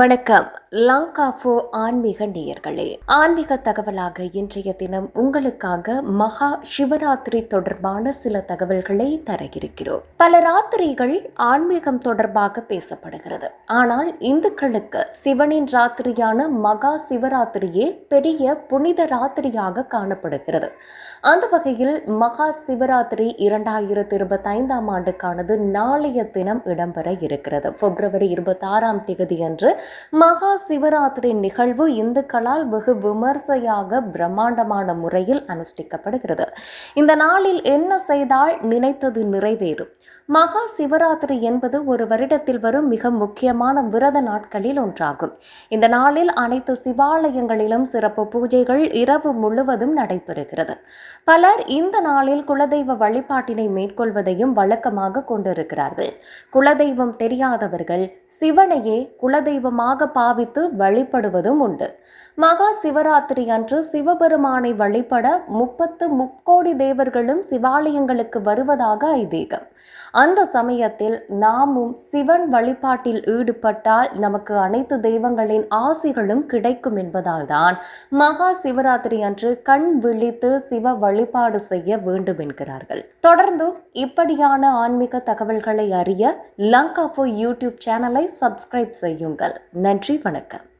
வணக்கம். லங்காஃபோ ஆன்மீக நேயர்களே ஆன்மீக தகவலாக இன்றைய தினம் உங்களுக்காக மகா சிவராத்திரி தொடர்பான சில தகவல்களை தர இருக்கிறோம் பல ராத்திரிகள் ஆன்மீகம் தொடர்பாக பேசப்படுகிறது. ஆனால் இந்துக்களுக்கு சிவனின் ராத்திரியான மகா சிவராத்திரியே பெரிய புனித ராத்திரியாக காணப்படுகிறது. அந்த வகையில் மகா சிவராத்திரி இரண்டாயிரத்தி இருபத்தி ஐந்தாம் ஆண்டுக்கானது நாளைய தினம் இடம்பெற இருக்கிறது. பிப்ரவரி இருபத்தி ஆறாம் தேதி அன்று மகா சிவராத்திரி நிகழ்வு இந்துக்களால் வெகு விமர்சையாக பிரம்மாண்டமான முறையில் அனுஷ்டிக்கப்படுகிறது. இந்த நாளில் என்ன செய்தால் நினைத்தது நிறைவேறும்? மகா சிவராத்திரி என்பது ஒரு வருடத்தில் வரும் மிக முக்கியமான விரத நாட்களில் ஒன்றாகும். இந்த நாளில் அனைத்து சிவாலயங்களிலும் சிறப்பு பூஜைகள் இரவு முழுவதும் நடைபெறுகிறது. பலர் இந்த நாளில் குலதெய்வ வழிபாட்டினை மேற்கொள்வதையும் வழக்கமாக கொண்டிருக்கிறார்கள். குலதெய்வம் தெரியாதவர்கள் சிவனையே குலதெய்வமாக பாவித்து வழிபடுவதும் உண்டு. மகா சிவராத்திரி அன்று சிவபெருமானை வழிபட முப்பத்து முக்கோடி தேவர்களும் சிவாலயங்களுக்கு வருவதாக ஐதீகம். அந்த சமயத்தில் நாமும் சிவன் வழிபாட்டில் ஈடுபட்டால் நமக்கு அனைத்து தெய்வங்களின் ஆசிகளும் கிடைக்கும் என்பதால்தான் மகா சிவராத்திரி அன்று கண் விழித்து சிவ வழிபாடு செய்ய வேண்டும் என்கிறார்கள். தொடர்ந்து இப்படியான ஆன்மீக தகவல்களை அறிய லங்காஃபோ யூடியூப் சேனலை சப்ஸ்கிரைப் செய்யுங்கள். நன்றி வணக்கம். வணக்கம்.